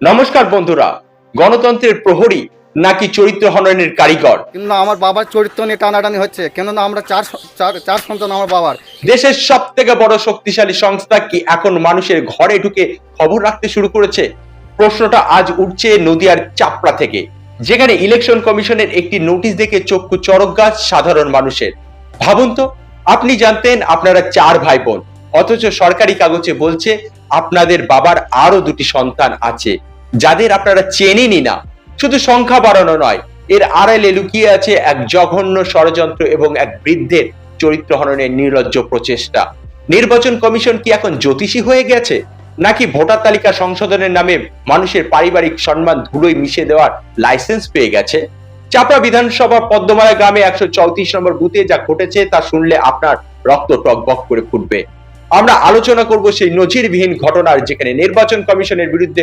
নমস্কার বন্ধুরা গণতন্ত্রের প্রহরী নাকি চরিত্র হননের কারিগর? কিন্তু আমার বাবার চরিত্র নিয়ে টানাটানি হচ্ছে কেননা আমরা চার চার সন্তান আমার বাবার। দেশের সব থেকে বড় শক্তিশালী সংস্থা কি এখন মানুষের ঘরে ঢুকে খবর রাখতে শুরু করেছে? প্রশ্নটা আজ উঠছে নদিয়ার চাপড়া থেকে যেখানে ইলেকশন কমিশনের একটি নোটিশ দেখে চক্ষু চরক গাছ সাধারণ মানুষের। ভাবুন তো আপনি জানতেন আপনারা চার ভাই বোন অথচ সরকারি কাগজে বলছে আপনাদের বাবার আরও দুটি সন্তান আছে, যাদের আপনারা চেনেনই না। শুধু সংখ্যা বাড়ানো নয়, এর আড়ালে লুকিয়ে আছে এক জঘন্য ষড়যন্ত্র এবং এক বৃদ্ধের চরিত্র হননের নির্লজ্জ প্রচেষ্টা। নির্বাচন কমিশন কি এখন জ্যোতিষী হয়ে গেছে? নাকি ভোটার তালিকা সংশোধনের নামে মানুষের পারিবারিক সম্মান ধুলোয় মিশে দেওয়ার লাইসেন্স পেয়ে গেছে? চাপড়া বিধানসভা পদ্মমালা গ্রামে একশো চৌত্রিশ নম্বর বুথে যা ঘটেছে তা শুনলে আপনার রক্ত টকবক করে ফুটবে। আমরা আলোচনা করব সেই নজিরবিহীন ঘটনার যেখানে নির্বাচন কমিশনের বিরুদ্ধে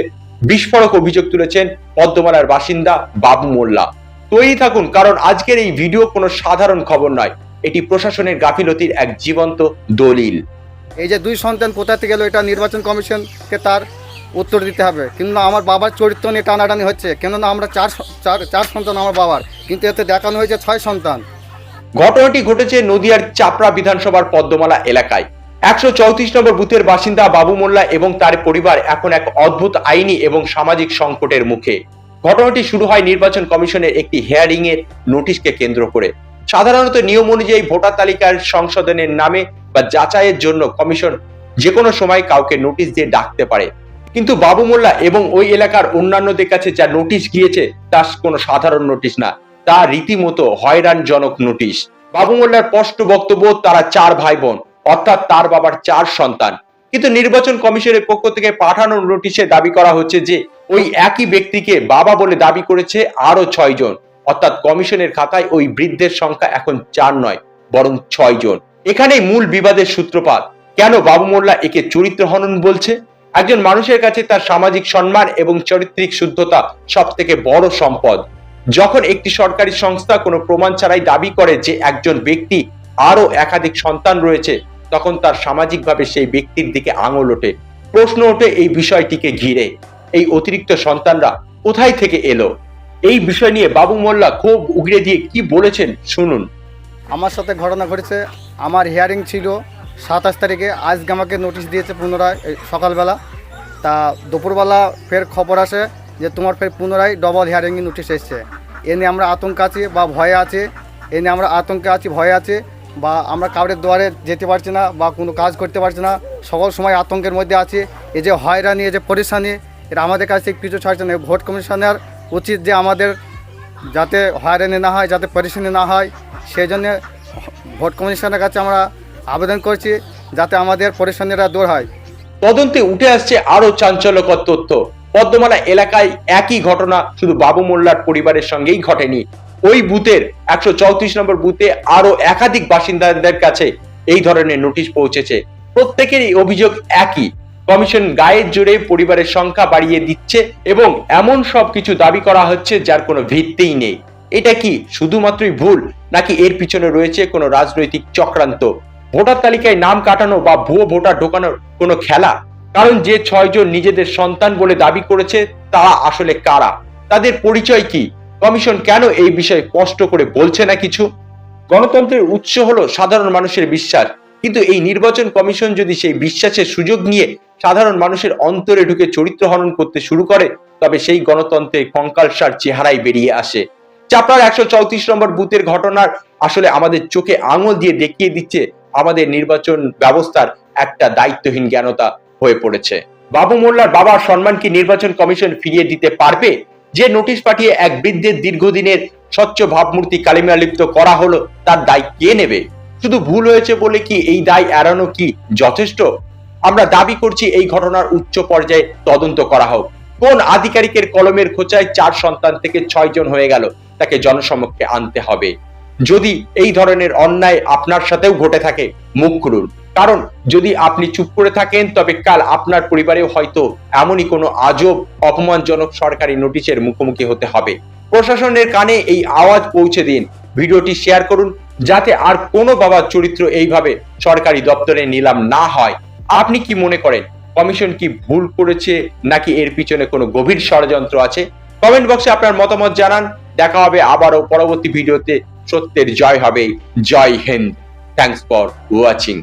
বিস্ফোরক অভিযোগ তুলেছেন পদ্মমালার বাসিন্দা বাবু মোল্লা। তৈরি থাকুন কারণ আজকের এই ভিডিও কোনো সাধারণ খবর নয়। এটি প্রশাসনের গাফিলতির এক জীবন্ত দলিল। এই যে দুই সন্তান কোথাতে গেল এটা নির্বাচন কমিশনকে তার উত্তর দিতে হবে। কিন্তু আমার বাবার চরিত্র নিয়ে টানাটানি হচ্ছে কেননা আমরা চার চার চার সন্তান আমার বাবার কিন্তু এতে দেখানো হয়েছে ছয় সন্তান। ঘটনাটি ঘটেছে নদিয়ার চাপড়া বিধানসভার পদ্মমালা এলাকায়। একশো চৌত্রিশ নম্বর বুথের বাসিন্দা বাবু মোল্লা এবং তার পরিবার এখন এক অদ্ভুত আইনি এবং সামাজিক সংকটের মুখে। ঘটনাটি শুরু হয় নির্বাচন কমিশনের একটি হেয়ারিং এর নোটিশকে কেন্দ্র করে। সাধারণত নিয়ম অনুযায়ী ভোটার তালিকার সংশোধনের নামে বা যাচাইয়ের জন্য কমিশন যে কোনো সময় কাউকে নোটিশ দিয়ে ডাকতে পারে। কিন্তু বাবু মোল্লা এবং ওই এলাকার অন্যান্যদের কাছে যা নোটিশ গিয়েছে, তা কোনো সাধারণ নোটিশ না। তা রীতিমতো হয়রানজনক নোটিশ। বাবু মোল্লার স্পষ্ট বক্তব্য, তারা চার ভাই বোন। অর্থাৎ তার বাবার চার সন্তান। কিন্তু নির্বাচন কমিশনের পক্ষ থেকে পাঠানো নোটিশে দাবি করা হচ্ছে যে, ওই একই ব্যক্তিকে বাবা বলে দাবি করেছে আরও ছয় জন। অর্থাৎ কমিশনের খাতায় ওই বৃদ্ধের সংখ্যা এখন চার নয়, বরং ছয় জন। এখানেই মূল বিবাদের সূত্রপাত। কেন বাবু মোল্লা একে চরিত্র হনন বলছে? একজন মানুষের কাছে তার সামাজিক সম্মান এবং চরিত্রিক শুদ্ধতা সব থেকে বড় সম্পদ। যখন একটি সরকারি সংস্থা কোনো প্রমাণ ছাড়াই দাবি করে যে একজন ব্যক্তি আরও একাধিক সন্তান রয়েছে তখন তার সামাজিকভাবে সেই ব্যক্তির দিকে আঙুল ওঠে। প্রশ্ন ওঠে এই বিষয়টিকে ঘিরে। এই অতিরিক্ত সন্তানরা কোথায় থেকে এলো? এই বিষয় নিয়ে বাবু মোল্লা খুব উগড়ে দিয়ে কি বলেছেন শুনুন। আমার সাথে ঘটনা ঘটেছে। আমার হিয়ারিং ছিল সাতাশ তারিখে। আজকে আমাকে নোটিশ দিয়েছে পুনরায় সকালবেলা। তা দুপুরবেলা ফের খবর আসে যে তোমার ফের পুনরায় ডবল হিয়ারিং নোটিশ এসছে। এ নিয়ে আমরা আতঙ্ক আছি বা ভয়ে আছে। এ নিয়ে আমরা আতঙ্কে আছি, ভয়ে আছে। বা আমরা কাউরের দুয়ারে যেতে পারছি না বা কোনো কাজ করতে পারছি না, সকল সময় আতঙ্কের মধ্যে আছে। এই যে হয়রানি, এই যে পরেশানি এটা আমাদের কাছে কিছু ছাড়ছে না। ভোট কমিশনের উচিত যে আমাদের যাতে হয়রানি না হয়, যাতে পরেশানি না হয়, সেই জন্যে ভোট কমিশনের কাছে আমরা আবেদন করছি, যাতে আমাদের পরেশানিরা দূর হয়। তদন্তে উঠে আসছে আরও চাঞ্চল্যকর তথ্য। পদ্মমালা এলাকায় একই ঘটনা শুধু বাবু মোল্লার পরিবারের সঙ্গেই ঘটেনি। ওই বুথের একশো চৌত্রিশ নম্বর বুথে আরও একাধিক বাসিন্দাদের কাছে এই ধরনের নোটিশ পৌঁছেছে। প্রত্যেকেরই অভিযোগ একই। কমিশন গায়ের জোরে পরিবারের সংখ্যা বাড়িয়ে দিচ্ছে এবং এমন সব কিছু দাবি করা হচ্ছে যার কোনো ভিত্তিই নেই। এটা কি শুধুমাত্রই ভুল, নাকি এর পিছনে রয়েছে কোনো রাজনৈতিক চক্রান্ত? ভোটার তালিকায় নাম কাটানো বা ভুয়ো ভোটার ঢোকানোর কোনো খেলা? কারণ যে ছয়জন নিজেদের সন্তান বলে দাবি করেছে, তারা আসলে কারা? তাদের পরিচয় কি? কমিশন কেন এই বিষয়ে স্পষ্ট করে বলছে না কিছু? গণতন্ত্রের উৎস হলো সাধারণ মানুষের বিশ্বাস। কিন্তু এই নির্বাচন কমিশন যদি সেই বিশ্বাসের সুযোগ নিয়ে সাধারণ মানুষের অন্তরে ঢুকে চরিত্র হনন করতে শুরু করে, তবে সেই গণতন্ত্রের কঙ্কালসার চেহারাই বেরিয়ে আসে। চাপড়ার একশো চৌত্রিশ নম্বর বুথের ঘটনার আসলে আমাদের চোখে আঙুল দিয়ে দেখিয়ে দিচ্ছে আমাদের নির্বাচন ব্যবস্থার একটা দায়িত্বহীন জ্ঞানতা হয়ে পড়েছে। বাবু মোল্লার বাবার সম্মান কি নির্বাচন কমিশন ফিরিয়ে দিতে পারবে? যে নোটিশ পাঠিয়ে এক বৃদ্ধের দীর্ঘদিনের স্বচ্ছ ভাবমূর্তি কালিমা লিপ্ত করা হলো, তার দায় কে নেবে? শুধু ভুল হয়েছে বলে কি এই দায় এড়ানো কি যথেষ্ট? আমরা দাবি করছি এই ঘটনার উচ্চ পর্যায়ে তদন্ত করা হোক। কোন আধিকারিকের কলমের খোঁচায় চার সন্তান থেকে ছয় জন হয়ে গেল, তাকে জনসমক্ষে আনতে হবে। যদি এই ধরনের অন্যায় আপনার সাথেও ঘটে থাকে, মুখ খুলুন। কারণ যদি আপনি চুপ করে থাকেন, তবে কাল আপনার পরিবারেও হয়তো এমনই কোনো আজব, অপমানজনক সরকারি নোটিশের মুখোমুখি হতে হবে। প্রশাসনের কানে এই আওয়াজ পৌঁছে দিন। ভিডিওটি শেয়ার করুন, যাতে আর কোনো বাবার চরিত্র এইভাবে সরকারি দপ্তরে নিলাম না হয়। আপনি কি মনে করেন, কমিশন কি ভুল করেছে, নাকি এর পিছনে কোনো গভীর ষড়যন্ত্র আছে? কমেন্ট বক্সে আপনার মতামত জানান। দেখা হবে আবারও পরবর্তী ভিডিওতে। সত্যের জয় হবে। জয় হিন্দ। Thanks for watching